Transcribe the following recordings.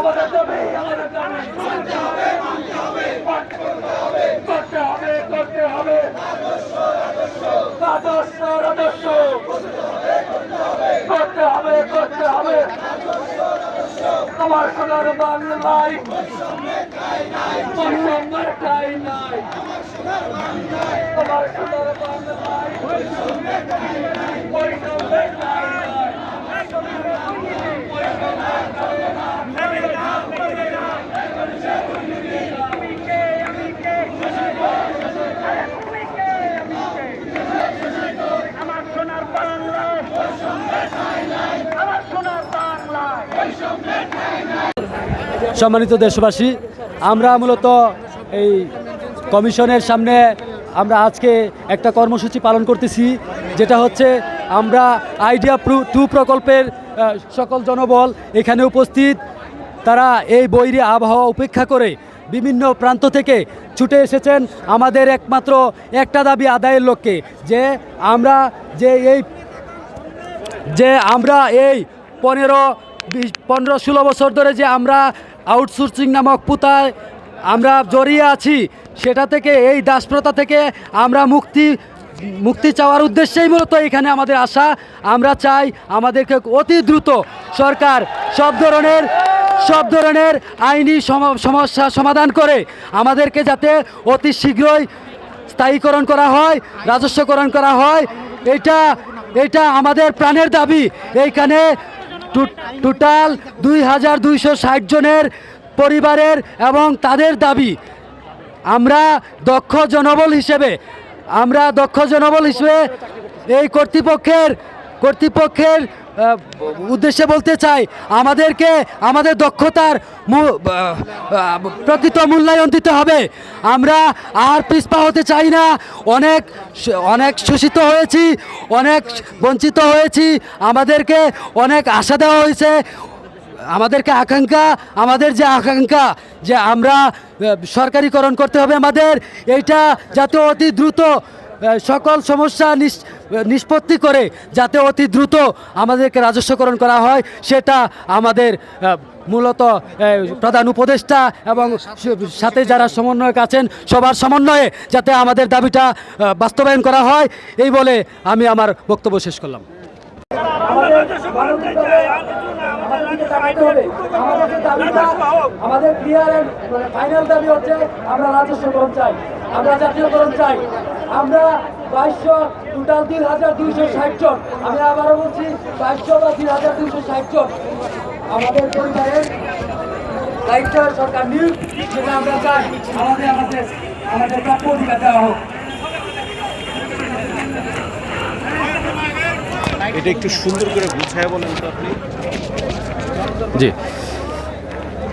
আমাদের দাবি আমাদের দাবি। করতে হবে করতে হবে করতে হবে। আদর্শ আদর্শ করতে হবে হবে। আমার সোনার বাংলায় বৈষম্যের ঠাই নাই আমার সোনার বাংলায় বৈষম্যের ঠাই নাই আমার সোনার বাংলায় আমার সোনার বাংলায় সম্মানিত দেশবাসী, আমরা মূলত এই কমিশনের সামনে আমরা আজকে একটা কর্মসূচি পালন করতেছি, যেটা হচ্ছে আমরা আইডিয়া টু প্রকল্পের সকল জনবল এখানে উপস্থিত। তারা এই বৈরী আবহাওয়া উপেক্ষা করে বিভিন্ন প্রান্ত থেকে ছুটে এসেছেন আমাদের একমাত্র একটা দাবি আদায়ের লক্ষ্যে যে আমরা যে এই, যে আমরা এই পনেরো বিশ, পনেরো, ষোলো বছর ধরে যে আমরা আউটসোর্সিং নামক পুতায় আমরা জড়িয়ে আছি, সেটা থেকে, এই দাসপ্রথা থেকে আমরা মুক্তি মুক্তি চাওয়ার উদ্দেশ্যেই মূলত এখানে আমাদের আশা আমরা চাই আমাদেরকে অতি দ্রুত সরকার সব ধরনের সব ধরনের আইনি সম- সমস্যা সমাধান করে আমাদেরকে যাতে অতি শীঘ্রই স্থায়ীকরণ করা হয়, রাজস্বকরণ করা হয়। এটা এটা আমাদের প্রাণের দাবি। এইখানে টোটাল দুই হাজার দুইশো ষাট জনের পরিবারের এবং তাদের দাবি, আমরা দক্ষ জনবল হিসেবে, আমরা দক্ষ জনবল হিসেবে এই কর্তৃপক্ষের কর্তৃপক্ষের উদ্দেশ্যে বলতে চাই, আমাদেরকে, আমাদের দক্ষতার প্রকৃত মূল্যায়ন দিতে হবে। আমরা আর পিছপা হতে চাই না। অনেক অনেক শোষিত হয়েছি, অনেক বঞ্চিত হয়েছি। আমাদেরকে অনেক আশা দেওয়া হয়েছে। আমাদেরকে আকাঙ্ক্ষা, আমাদের যে আকাঙ্ক্ষা যে আমরা সরকারিকরণ করতে হবে আমাদের, এইটা যাতে অতি দ্রুত সকল সমস্যা নিষ্পত্তি করে যাতে অতি দ্রুত আমাদেরকে রাজস্বকরণ করা হয়, সেটা আমাদের মূলত প্রধান উপদেষ্টা এবং সাথে যারা সমন্বয়ক আছেন, সবার সমন্বয়ে যাতে আমাদের দাবিটা বাস্তবায়ন করা হয়, এই বলে আমি আমার বক্তব্য শেষ করলাম। আমাদের ক্লিয়ার মানে ফাইনাল দাবি হচ্ছে, আমরা রাজস্বকরণ চাই, আমরা জাতীয়করণ চাই। আমরা বাইশশো টোটাল তিন হাজার দুইশো ষাট জন। আমি আবারও বলছি বাইশশো বা তিন হাজার দুইশো ষাট জন। আমাদের পরিবারের দায়িত্ব সরকার নিয়োগ যেটা আমরা চাই। আমাদের আমাদের আমাদের প্রাপ্য অধিকার দেওয়া হোক। এটা একটু সুন্দর করে গুছায় বলেন তো আপনি। জি।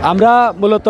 আমরা মূলত